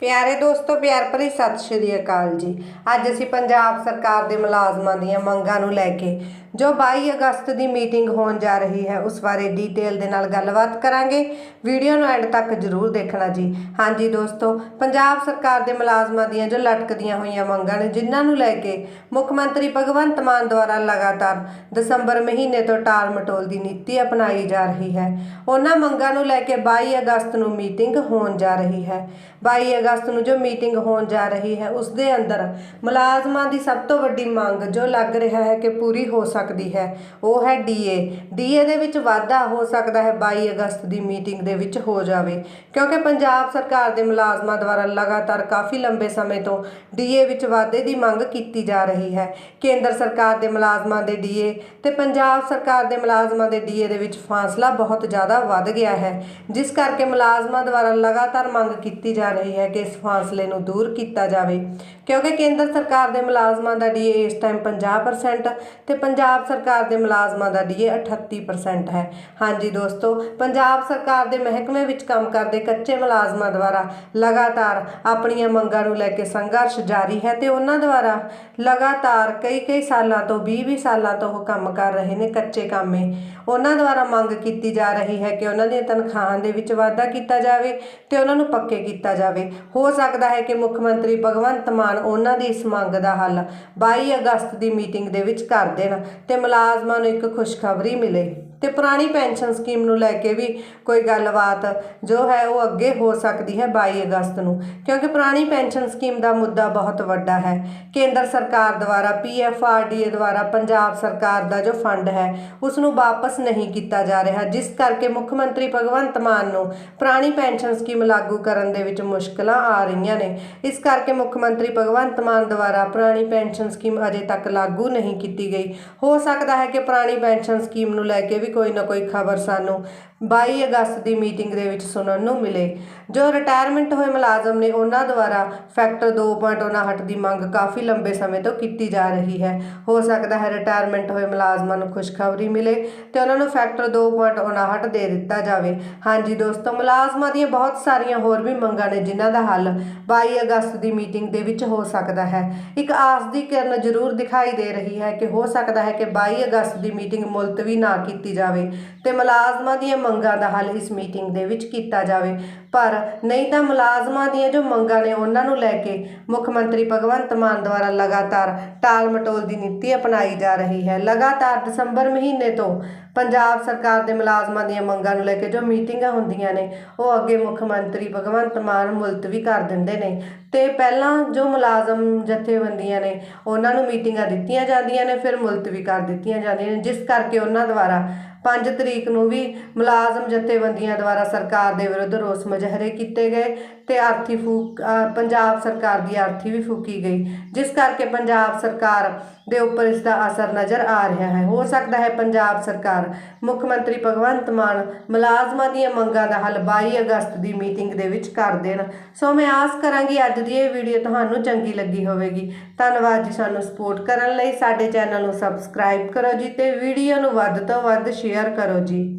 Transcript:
ਪਿਆਰੇ ਦੋਸਤੋ, ਪਿਆਰ ਭਰੀ ਸਤਿ ਸ਼੍ਰੀ ਅਕਾਲ ਜੀ। ਅੱਜ ਅਸੀਂ ਪੰਜਾਬ ਸਰਕਾਰ ਦੇ ਮੁਲਾਜ਼ਮਾਂ ਦੀਆਂ ਮੰਗਾਂ ਨੂੰ ਲੈ ਕੇ ਜੋ 22 ਅਗਸਤ ਦੀ ਮੀਟਿੰਗ ਹੋਣ ਜਾ ਰਹੀ ਹੈ, ਉਸ ਬਾਰੇ ਡੀਟੇਲ ਦੇ ਨਾਲ ਗੱਲਬਾਤ ਕਰਾਂਗੇ। ਵੀਡੀਓ ਨੂੰ ਐਂਡ ਤੱਕ ਜ਼ਰੂਰ ਦੇਖਣਾ ਜੀ। ਹਾਂਜੀ ਦੋਸਤੋ, ਪੰਜਾਬ ਸਰਕਾਰ ਦੇ ਮੁਲਾਜ਼ਮਾਂ ਦੀਆਂ ਜੋ ਲਟਕਦੀਆਂ ਹੋਈਆਂ ਮੰਗਾਂ ਨੇ, ਜਿਨ੍ਹਾਂ ਨੂੰ ਲੈ ਕੇ ਮੁੱਖ ਮੰਤਰੀ ਭਗਵੰਤ ਮਾਨ ਦੁਆਰਾ ਲਗਾਤਾਰ ਦਸੰਬਰ ਮਹੀਨੇ ਤੋਂ ਟਾਲ ਮਟੋਲ ਦੀ ਨੀਤੀ ਅਪਣਾਈ ਜਾ ਰਹੀ ਹੈ, ਉਹਨਾਂ ਮੰਗਾਂ ਨੂੰ ਲੈ ਕੇ 22 ਅਗਸਤ ਨੂੰ ਮੀਟਿੰਗ ਹੋਣ ਜਾ ਰਹੀ ਹੈ। 22 ਅਗਸਤ ਨੂੰ ਜੋ ਮੀਟਿੰਗ ਹੋਣ ਜਾ ਰਹੀ ਹੈ, ਉਸ ਦੇ ਅੰਦਰ ਮੁਲਾਜ਼ਮਾਂ ਦੀ ਸਭ ਤੋਂ ਵੱਡੀ ਮੰਗ ਜੋ ਲੱਗ ਰਿਹਾ ਹੈ ਕਿ ਪੂਰੀ ਹੋ ਸਕਦੀ ਹੈ, ਉਹ ਹੈ ਡੀਏ ਡੀਏ ਦੇ ਵਿੱਚ ਵਾਧਾ ਹੋ ਸਕਦਾ ਹੈ 22 ਅਗਸਤ ਦੀ ਮੀਟਿੰਗ ਦੇ ਵਿੱਚ ਹੋ ਜਾਵੇ, ਕਿਉਂਕਿ ਪੰਜਾਬ ਸਰਕਾਰ ਦੇ ਮੁਲਾਜ਼ਮਾਂ ਦੁਆਰਾ ਲਗਾਤਾਰ ਕਾਫੀ ਲੰਬੇ ਸਮੇਂ ਤੋਂ ਡੀਏ ਵਿੱਚ ਵਾਧੇ ਦੀ ਮੰਗ ਕੀਤੀ ਜਾ ਰਹੀ ਹੈ। ਕੇਂਦਰ ਸਰਕਾਰ ਦੇ ਮੁਲਾਜ਼ਮਾਂ ਦੇ ਡੀਏ ਤੇ ਪੰਜਾਬ ਸਰਕਾਰ ਦੇ ਮੁਲਾਜ਼ਮਾਂ ਦੇ ਡੀਏ ਦੇ ਵਿੱਚ ਫਾਸਲਾ ਬਹੁਤ ਜ਼ਿਆਦਾ ਵੱਧ ਗਿਆ ਹੈ, ਜਿਸ ਕਰਕੇ ਮੁਲਾਜ਼ਮਾਂ ਦੁਆਰਾ ਲਗਾਤਾਰ ਮੰਗ ਕੀਤੀ ਜਾ ਰਹੀ ਹੈ ਕਿ ਇਸ ਫਾਸਲੇ ਨੂੰ ਦੂਰ ਕੀਤਾ ਜਾਵੇ। ਕਿਉਂਕਿ ਕੇਂਦਰ ਸਰਕਾਰ ਦੇ ਮੁਲਾਜ਼ਮਾਂ ਦਾ ਡੀਏ ਇਸ ਟਾਈਮ 50% ਤੇ ਪੰਜਾਬ ਸਰਕਾਰ ਦੇ ਮੁਲਾਜ਼ਮਾਂ ਦਾ ਡੀਏ 38% ਹੈ। ਹਾਂਜੀ ਦੋਸਤੋ, ਪੰਜਾਬ ਸਰਕਾਰ ਦੇ ਮਹਿਕਮੇ ਵਿੱਚ ਕੰਮ ਕਰਦੇ ਕੱਚੇ ਮੁਲਾਜ਼ਮਾਂ ਦੁਆਰਾ ਲਗਾਤਾਰ ਆਪਣੀਆਂ ਮੰਗਾਂ ਨੂੰ ਲੈ ਕੇ ਸੰਘਰਸ਼ ਜਾਰੀ ਹੈ ਤੇ ਉਹਨਾਂ ਦੁਆਰਾ ਲਗਾਤਾਰ ਕਈ ਕਈ ਸਾਲਾਂ ਤੋਂ 20 20 ਸਾਲਾਂ ਤੋਂ ਉਹ ਕੰਮ ਕਰ ਰਹੇ ਨੇ ਕੱਚੇ ਕਾਮੇ। ਉਹਨਾਂ ਦੁਆਰਾ ਮੰਗ ਕੀਤੀ ਜਾ ਰਹੀ ਹੈ ਕਿ ਉਹਨਾਂ ਦੀਆਂ ਤਨਖਾਹਾਂ ਦੇ ਵਿੱਚ ਵਾਧਾ ਕੀਤਾ ਜਾਵੇ ਤੇ ਉਹਨਾਂ ਨੂੰ ਪੱਕੇ ਕੀਤਾ ਜਾਵੇ। ਹੋ ਸਕਦਾ ਹੈ ਕਿ ਮੁੱਖ ਮੰਤਰੀ ਭਗਵੰਤ ਮਾਨ ਉਹਨਾਂ ਦੀ ਇਸ ਮੰਗ ਦਾ ਹੱਲ 22 ਅਗਸਤ ਦੀ ਮੀਟਿੰਗ ਦੇ ਵਿੱਚ ਕਰ ਦੇਣ ਤੇ ਮੁਲਾਜ਼ਮਾਂ ਨੂੰ ਇੱਕ ਖੁਸ਼ਖਬਰੀ ਮਿਲੇ। ਤੇ ਪੁਰਾਣੀ ਪੈਨਸ਼ਨ ਸਕੀਮ ਨੂੰ ਲੈ ਕੇ ਵੀ ਕੋਈ ਗੱਲਬਾਤ ਜੋ ਹੈ ਉਹ ਅੱਗੇ ਹੋ ਸਕਦੀ ਹੈ 22 ਅਗਸਤ ਨੂੰ, ਕਿਉਂਕਿ ਪੁਰਾਣੀ ਪੈਨਸ਼ਨ ਸਕੀਮ ਦਾ ਮੁੱਦਾ ਬਹੁਤ ਵੱਡਾ ਹੈ। ਕੇਂਦਰ ਸਰਕਾਰ ਦੁਆਰਾ ਪੀਐਫਆਰਡੀਏ ਦੁਆਰਾ, ਪੰਜਾਬ ਸਰਕਾਰ ਦਾ ਜੋ ਫੰਡ ਹੈ ਉਸ ਨੂੰ ਵਾਪਸ ਨਹੀਂ ਕੀਤਾ ਜਾ ਰਿਹਾ, ਜਿਸ ਕਰਕੇ ਮੁੱਖ ਮੰਤਰੀ ਭਗਵੰਤ ਮਾਨ ਨੂੰ ਪੁਰਾਣੀ ਪੈਨਸ਼ਨ ਸਕੀਮ ਲਾਗੂ ਕਰਨ ਦੇ ਵਿੱਚ ਮੁਸ਼ਕਲਾਂ ਆ ਰਹੀਆਂ ਨੇ। ਇਸ ਕਰਕੇ ਮੁੱਖ ਮੰਤਰੀ ਭਗਵੰਤ ਮਾਨ ਦੁਆਰਾ ਪੁਰਾਣੀ ਪੈਨਸ਼ਨ ਸਕੀਮ ਅਜੇ ਤੱਕ ਲਾਗੂ ਨਹੀਂ ਕੀਤੀ ਗਈ। ਹੋ ਸਕਦਾ ਹੈ ਕਿ ਪੁਰਾਣੀ ਪੈਨਸ਼ਨ ਸਕੀਮ ਨੂੰ ਲੈ ਕੇ ਵੀ ਕੋਈ ਨਾ ਕੋਈ ਖਬਰ ਸਾਨੂੰ 22 ਅਗਸਤ ਦੀ ਮੀਟਿੰਗ ਦੇ ਵਿੱਚ ਸੁਣਨ ਨੂੰ ਮਿਲੇ, ਜੋ ਰਿਟਾਇਰਮੈਂਟ ਹੋਏ ਮੁਲਾਜ਼ਮ ਨੇ ਉਹਨਾਂ ਦੁਆਰਾ ਫੈਕਟਰ 2.59 ਦੀ ਮੰਗ ਕਾਫੀ ਲੰਬੇ ਸਮੇਂ ਤੋਂ ਕੀਤੀ ਜਾ ਰਹੀ ਹੈ। ਹੋ ਸਕਦਾ ਹੈ ਰਿਟਾਇਰਮੈਂਟ ਹੋਏ ਮੁਲਾਜ਼ਮਾਂ ਨੂੰ ਖੁਸ਼ਖਬਰੀ ਮਿਲੇ ਤੇ ਉਹਨਾਂ ਨੂੰ ਫੈਕਟਰ 2.59 ਦੇ ਦਿੱਤਾ ਜਾਵੇ। ਹਾਂਜੀ ਦੋਸਤੋ, ਮੁਲਾਜ਼ਮਾਂ ਦੀਆਂ ਬਹੁਤ ਸਾਰੀਆਂ ਹੋਰ ਵੀ ਮੰਗਾਂ ਨੇ ਜਿਨ੍ਹਾਂ ਦਾ ਹੱਲ 22 ਅਗਸਤ ਦੀ ਮੀਟਿੰਗ ਦੇ ਵਿੱਚ ਹੋ ਸਕਦਾ ਹੈ। ਇੱਕ ਆਸ ਦੀ ਕਿਰਨ ਜ਼ਰੂਰ ਦਿਖਾਈ ਦੇ ਰਹੀ ਹੈ ਕਿ ਹੋ ਸਕਦਾ ਹੈ ਕਿ 22 ਅਗਸਤ ਦੀ ਮੀਟਿੰਗ ਮੁਲਤਵੀ ਨਾ ਕੀਤੀ ਜਾਵੇ ਤੇ ਮੁਲਾਜ਼ਮਾਂ ਦੀਆਂ ਮੰਗਾਂ ਦਾ ਹੱਲ ਇਸ ਮੀਟਿੰਗ ਦੇ ਵਿੱਚ ਕੀਤਾ ਜਾਵੇ। ਪਰ ਨਹੀਂ ਤਾਂ ਮੁਲਾਜ਼ਮਾਂ ਦੀਆਂ ਜੋ ਮੰਗਾਂ ਨੇ ਉਹਨਾਂ ਨੂੰ ਲੈ ਕੇ ਮੁੱਖ ਮੰਤਰੀ ਭਗਵੰਤ ਮਾਨ ਦੁਆਰਾ ਲਗਾਤਾਰ ਟਾਲ ਮਟੋਲ ਦੀ ਨੀਤੀ ਅਪਣਾਈ ਜਾ ਰਹੀ ਹੈ। ਲਗਾਤਾਰ ਦਸੰਬਰ ਮਹੀਨੇ ਤੋਂ ਪੰਜਾਬ ਸਰਕਾਰ ਦੇ ਮੁਲਾਜ਼ਮਾਂ ਦੀਆਂ ਮੰਗਾਂ ਨੂੰ ਲੈ ਕੇ ਜੋ ਮੀਟਿੰਗਾਂ ਹੁੰਦੀਆਂ ਨੇ, ਉਹ ਅੱਗੇ ਮੁੱਖ ਮੰਤਰੀ ਭਗਵੰਤ ਮਾਨ ਮੁਲਤਵੀ ਕਰ ਦਿੰਦੇ ਨੇ। ਤੇ ਪਹਿਲਾਂ ਜੋ ਮੁਲਾਜ਼ਮ ਜਥੇਬੰਦੀਆਂ ਨੇ, ਉਹਨਾਂ ਨੂੰ ਮੀਟਿੰਗਾਂ ਦਿੱਤੀਆਂ ਜਾਂਦੀਆਂ ਨੇ, ਫਿਰ ਮੁਲਤਵੀ ਕਰ ਦਿੱਤੀਆਂ ਜਾਂਦੀਆਂ ਨੇ। ਜਿਸ ਕਰਕੇ ਉਹਨਾਂ ਦੁਆਰਾ 5 ਤਰੀਕ ਨੂੰ ਵੀ ਮੁਲਾਜ਼ਮ ਜਥੇਬੰਦੀਆਂ ਦੁਆਰਾ ਸਰਕਾਰ ਦੇ ਵਿਰੁੱਧ ਰੋਸ ਮੁਜ਼ਾਹਰੇ ਕੀਤੇ ਗਏ ਤੇ ਆਰਥੀ ਫੂਕ ਪੰਜਾਬ ਸਰਕਾਰ ਦੀ ਆਰਥੀ ਵੀ ਫੂਕੀ ਗਈ, ਜਿਸ ਕਰਕੇ ਪੰਜਾਬ ਸਰਕਾਰ ਦੇ ਉੱਪਰ ਇਸ ਦਾ ਅਸਰ ਨਜ਼ਰ ਆ ਰਿਹਾ ਹੈ। ਹੋ ਸਕਦਾ ਹੈ ਪੰਜਾਬ ਸਰਕਾਰ ਮੁੱਖ ਮੰਤਰੀ ਭਗਵੰਤ ਮਾਨ ਮੁਲਾਜ਼ਮਾਂ ਦੀਆਂ ਮੰਗਾਂ ਦਾ ਹੱਲ 22 ਅਗਸਤ ਦੀ ਮੀਟਿੰਗ ਦੇ ਵਿੱਚ ਕਰ ਦੇਣ। ਸੋ ਮੈਂ ਆਸ ਕਰਾਂਗੀ ਅੱਜ ਦੀ ਇਹ ਵੀਡੀਓ ਤੁਹਾਨੂੰ ਚੰਗੀ ਲੱਗੀ ਹੋਵੇਗੀ। ਧੰਨਵਾਦ ਜੀ ਸਾਨੂੰ ਸਪੋਰਟ ਕਰਨ ਲਈ। ਸਾਡੇ ਚੈਨਲ ਨੂੰ ਸਬਸਕ੍ਰਾਈਬ ਕਰੋ ਜੀ ਤੇ ਵੀਡੀਓ ਨੂੰ ਵੱਧ ਤੋਂ ਵੱਧ ਸ਼ੇਅਰ ਕਰੋ ਜੀ।